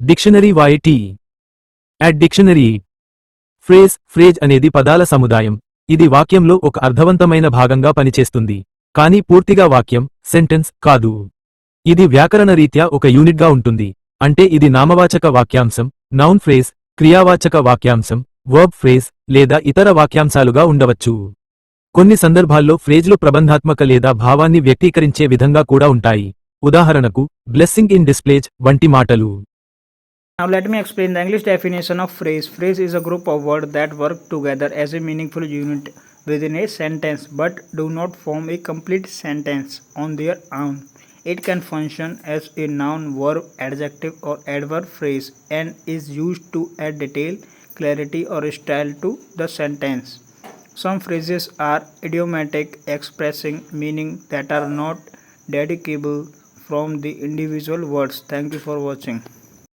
Dictionary వైటీ at dictionary phrase phrase అనేది పదాల సముదాయం. ఇది వాక్యంలో ఒక అర్థవంతమైన భాగంగా పనిచేస్తుంది. కానీ పూర్తిగా వాక్యం సెంటెన్స్ కాదు. ఇది వ్యాకరణ రీత్యా ఒక యూనిట్గా ఉంటుంది. అంటే ఇది నామవాచక వాక్యాంశం నౌన్ ఫ్రేజ్ క్రియావాచక వాక్యాంశం వర్బ్ ఫ్రేజ్ లేదా ఇతర వాక్యాంశాలుగా ఉండవచ్చు. కొన్ని సందర్భాల్లో ఫ్రేజ్లు ప్రబంధాత్మక లేదా భావాన్ని వ్యక్తీకరించే విధంగా కూడా ఉంటాయి. ఉదాహరణకు బ్లెస్సింగ్ ఇన్ డిస్ప్లేజ్ వంటి మాటలు. Now let me explain the English definition of phrase. Phrase is a group of words that work together as a meaningful unit within a sentence but do not form a complete sentence on their own. It can function as a noun, verb, adjective or adverb phrase and is used to add detail, clarity or style to the sentence. Some phrases are idiomatic, expressing meaning that are not dedicable from the individual words. Thank you for watching.